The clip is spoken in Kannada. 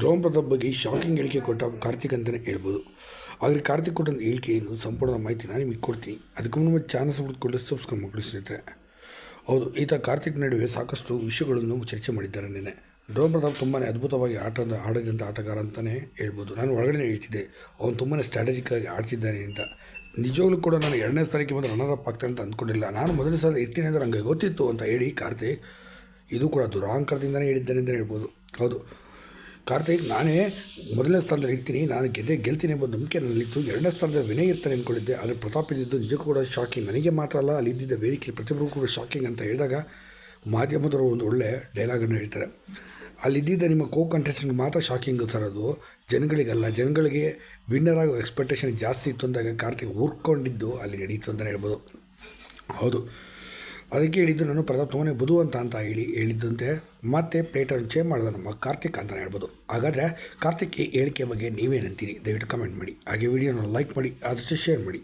ಡ್ರೋನ್ ಪ್ರತಾಪ್ ಬಗ್ಗೆ ಶಾಕಿಂಗ್ ಹೇಳಿಕೆ ಕೊಟ್ಟ ಕಾರ್ತಿಕ್ ಅಂತಲೇ ಹೇಳ್ಬೋದು. ಆದರೆ ಕಾರ್ತಿಕ್ ಕೊಟ್ಟೊಂದು ಹೇಳಿಕೆ ಏನು? ಸಂಪೂರ್ಣ ಮಾಹಿತಿ ನಾನು ನಿಮಗೆ ಕೊಡ್ತೀನಿ. ಅದಕ್ಕೂ ನಮ್ಮ ಚಾನಲ್ ಹುಡುಕೊಂಡು ಸಬ್ಸ್ಕ್ರೈಬ್ ಮಾಡಿ ಸ್ನೇಹಿತರೆ. ಹೌದು, ಈತ ಕಾರ್ತಿಕ್ ನಡುವೆ ಸಾಕಷ್ಟು ವಿಷಯಗಳನ್ನು ಚರ್ಚೆ ಮಾಡಿದ್ದಾರೆ ನೆನೆ ಡ್ರೋನ್ ಪ್ರತಾಪ್ ತುಂಬಾ ಅದ್ಭುತವಾಗಿ ಆಟದ ಆಡಿದಂಥ ಆಟಗಾರ ಅಂತಲೇ ಹೇಳ್ಬೋದು. ನಾನು ಒಳಗಡೆ ಹೇಳ್ತಿದ್ದೆ, ಅವನು ತುಂಬಾ ಸ್ಟ್ರಾಟಜಿಕ್ ಆಗಿ ಆಡ್ತಿದ್ದಾನೆ ಅಂತ. ನಿಜವಾಗ್ಲೂ ಕೂಡ ನಾನು ಎರಡನೇ ಸ್ಥಾನಕ್ಕೆ ಬಂದು ರನ್ನರ್ ಅಪ್ ಆಗ್ತಾನೆ ಅಂತ ಅಂದ್ಕೊಂಡಿಲ್ಲ ನಾನು ಮೊದಲನೇ ಸಲ ಇರ್ತೀನಿ ಅಂದರೆ ನನಗೆ ಗೊತ್ತಿತ್ತು ಅಂತ ಹೇಳಿ ಕಾರ್ತಿಕ್ ಇದು ಕೂಡ ದುರಾಂಕರದಿಂದಲೇ ಹೇಳಿದ್ದಾನೆ ಅಂತಲೇ ಹೇಳ್ಬೋದು. ಹೌದು ಕಾರ್ತಿಕ್, ನಾನೇ ಮೊದಲನೇ ಸ್ಥಾನದಲ್ಲಿ ಇರ್ತೀನಿ, ನಾನು ಗೆದ್ದೆ, ಗೆಲ್ತೀನಿ ಎಂಬ ನಂಬಿಕೆ ನನ್ನಲ್ಲಿತ್ತು. ಎರಡನೇ ಸ್ಥಾನದಲ್ಲಿ ವಿನಯ್ ಇರ್ತಾನೆ ಅಂದ್ಕೊಂಡಿದ್ದೆ, ಆದರೆ ಪ್ರತಾಪ್ ಇದ್ದಿದ್ದು ನಿಜಕ್ಕೂ ಕೂಡ ಶಾಕಿಂಗ್ ನನಗೆ ಮಾತ್ರ ಅಲ್ಲ, ಅಲ್ಲಿ ಇದ್ದಿದ್ದ ವೇದಿಕೆ ಪ್ರತಿಯೊಬ್ಬರಿಗೂ ಕೂಡ ಶಾಕಿಂಗ್ ಅಂತ ಹೇಳಿದಾಗ ಮಾಧ್ಯಮದವರು ಒಂದು ಒಳ್ಳೆ ಡೈಲಾಗನ್ನು ಹೇಳ್ತಾರೆ. ಅಲ್ಲಿದ್ದಿದ್ದ ನಿಮ್ಮ ಕೋ ಕಂಟೆಸ್ಟೆಂಟ್ ಮಾತ್ರ ಶಾಕಿಂಗ್ ಸರ್ ಅದು. ಜನಗಳಿಗಲ್ಲ, ಜನಗಳಿಗೆ ವಿನ್ನರ್ ಆಗೋ ಎಕ್ಸ್ಪೆಕ್ಟೇಷನ್ ಜಾಸ್ತಿ ಇತ್ತು ಅಂದಾಗ ಕಾರ್ತಿಕ್ ಊರ್ಕೊಂಡಿದ್ದು ಅಲ್ಲಿ ನಡೀತು ಅಂತಲೇ ಹೇಳ್ಬೋದು. ಹೌದು. ಅದಕ್ಕೆ ಹೇಳಿದ್ದು ನಾನು ಪ್ರತಾಪ್ ತುಂಬನೇ ಬುಧು ಅಂತ ಹೇಳಿ ಹೇಳಿದ್ದಂತೆ. ಮತ್ತೆ ಪ್ಲೇಟನ್ನು ಚೇಂಜ್ ಮಾಡಿದ ನಮ್ಮ ಕಾರ್ತಿಕ್ ಅಂತಲೇ ಹೇಳ್ಬೋದು. ಹಾಗಾದರೆ ಕಾರ್ತಿಕ್ ಈ ಹೇಳಿಕೆ ಬಗ್ಗೆ ನೀವೇನಂತೀರಿ? ದಯವಿಟ್ಟು ಕಮೆಂಟ್ ಮಾಡಿ. ಹಾಗೆ ವಿಡಿಯೋನ ಲೈಕ್ ಮಾಡಿ, ಆದಷ್ಟು ಶೇರ್ ಮಾಡಿ.